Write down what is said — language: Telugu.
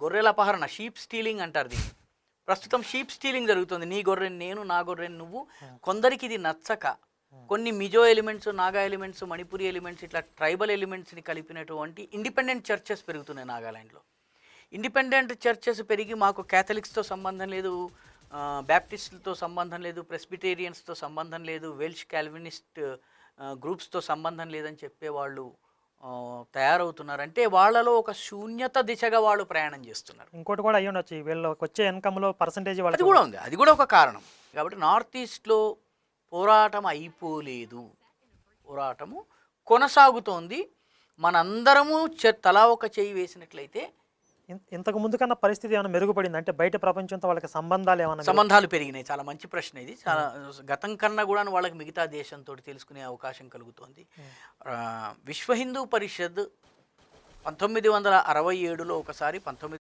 గొర్రెల అపహరణ షీప్ స్టీలింగ్ అంటారు దీన్ని. ప్రస్తుతం షీప్ స్టీలింగ్ జరుగుతుంది. నీ గొర్రెని నేను నా గొర్రెని నువ్వు కొందరికి ఇది నచ్చక కొన్ని Mizo elements Naga elements Manipuri elements ఇట్లా ట్రైబల్ ఎలిమెంట్స్ని కలిపినటువంటి ఇండిపెండెంట్ చర్చెస్ పెరుగుతున్నాయి నాగాలాండ్లో. ఇండిపెండెంట్ చర్చెస్ పెరిగి మాకు క్యాథలిక్స్తో సంబంధం లేదు ఆ, బ్యాప్టిస్టులతో సంబంధం లేదు ప్రెస్బిటేరియన్స్తో సంబంధం లేదు వెల్ష్ క్యాల్వినిస్ట్ గ్రూప్స్తో సంబంధం లేదని చెప్పేవాళ్ళు తయారవుతున్నారు అంటే వాళ్ళలో ఒక శూన్యత దిశగా వాళ్ళు ప్రయాణం చేస్తున్నారు. ఇంకోటి కూడా అయ్యి ఉండొచ్చు. వీళ్ళకి వచ్చే ఇన్కమ్లో పర్సంటేజ్ అది కూడా ఉంది. అది కూడా ఒక కారణం. కాబట్టి నార్త్ ఈస్ట్లో పోరాటం అయిపోలేదు. పోరాటము కొనసాగుతోంది. మనందరము చె- తలా ఒక చేయి వేసినట్లయితే ఇంతకు ముందు కన్నా పరిస్థితి ఏమైనా మెరుగుపడింది? అంటే బయట ప్రపంచంతో వాళ్ళకి సంబంధాలు ఏమైనా సంబంధాలు పెరిగినాయి. చాలా మంచి ప్రశ్న ఇది. చాలా గతం కన్నా కూడా వాళ్ళకి మిగతా దేశంతో తెలుసుకునే అవకాశం కలుగుతోంది. విశ్వ హిందూ పరిషత్ పంతొమ్మిది వందల అరవై ఏడులో ఒకసారి పంతొమ్మిది